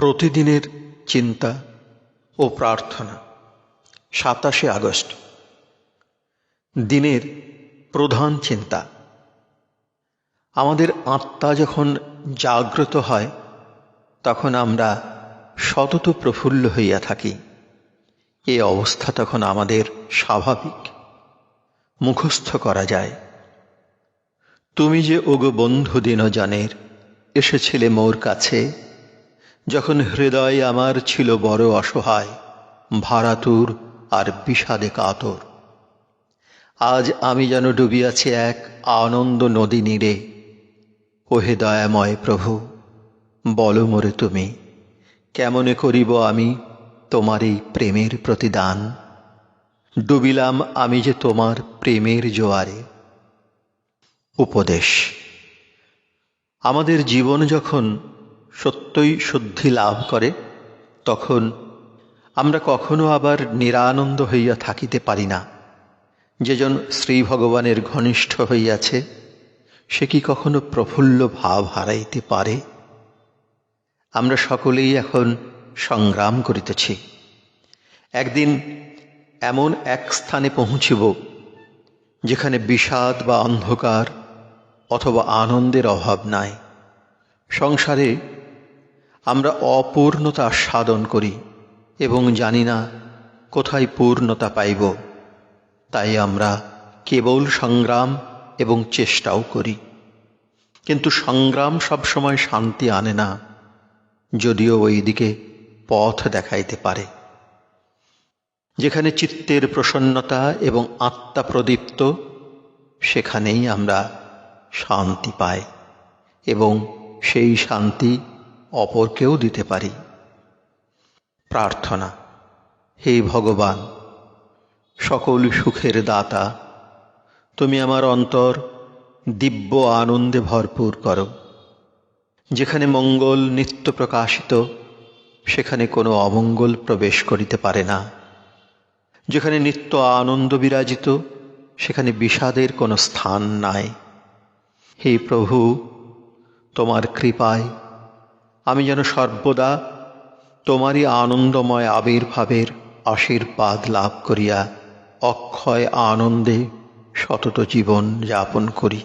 প্রতিদিনের চিন্তা ও প্রার্থনা। সাতাশে আগস্ট। দিনের প্রধান চিন্তা। আমাদের আত্মা যখন জাগ্রত হয়, তখন আমরা সতত প্রফুল্ল হইয়া থাকি। এ অবস্থা তখন আমাদের স্বাভাবিক। মুখস্থ করা যায়। তুমি যে ওগো বন্ধু দিনজনের এসেছিলে মোর কাছে যখন হৃদয় আমার ছিল বড় অসহায়, ভারাতুর আর বিষাদে কাতর। আজ আমি যেন ডুবিয়াছি এক আনন্দ নদী নীড়ে ওহে দয়াময় প্রভু, বলো মোরে তুমি, কেমনে করিব আমি তোমার এই প্রেমের প্রতিদান? ডুবিলাম আমি যে তোমার প্রেমের জোয়ারে। উপদেশ, আমাদের জীবন যখন সত্যই শুদ্ধি লাভ করে, তখন আমরা কখনো আবার নিরানন্দ হইয়া থাকিতে পারি না। যেজন শ্রী ভগবানের ঘনিষ্ঠ হইয়াছে, সে কি কখনো প্রফুল্ল ভাব হারাইতে পারে? আমরা সকলেই এখন সংগ্রাম করিতেছি। একদিন এমন এক স্থানে পৌঁছিব, যেখানে বিষাদ বা অন্ধকার অথবা আনন্দের অভাব নাই। সংসারে আমরা অপূর্ণতা সাধন করি এবং জানি না কোথায় পূর্ণতা পাইব। তাই আমরা কেবল সংগ্রাম এবং চেষ্টাও করি। কিন্তু সংগ্রাম সবসময় শান্তি আনে না, যদিও ওই দিকে পথ দেখাইতে পারে। যেখানে চিত্তের প্রসন্নতা এবং আত্মা প্রদীপ্ত, সেখানেই আমরা শান্তি পাই এবং সেই শান্তি অপরকেও দিতে পারি। প্রার্থনা, হে ভগবান, সকল সুখের দাতা, তুমি আমার অন্তর দিব্য আনন্দে ভরপুর করো। যেখানে মঙ্গল নিত্য প্রকাশিত, সেখানে কোনো অমঙ্গল প্রবেশ করিতে পারে না। যেখানে নিত্য আনন্দ বিরাজিত, সেখানে বিষাদের কোনো স্থান নাই। হে প্রভু, তোমার কৃপায় আমি যেন সর্বদা তোমারই আনন্দময় আবির্ভাবের আশীর্বাদ লাভ করিয়া অক্ষয় আনন্দে সতত জীবন যাপন করি।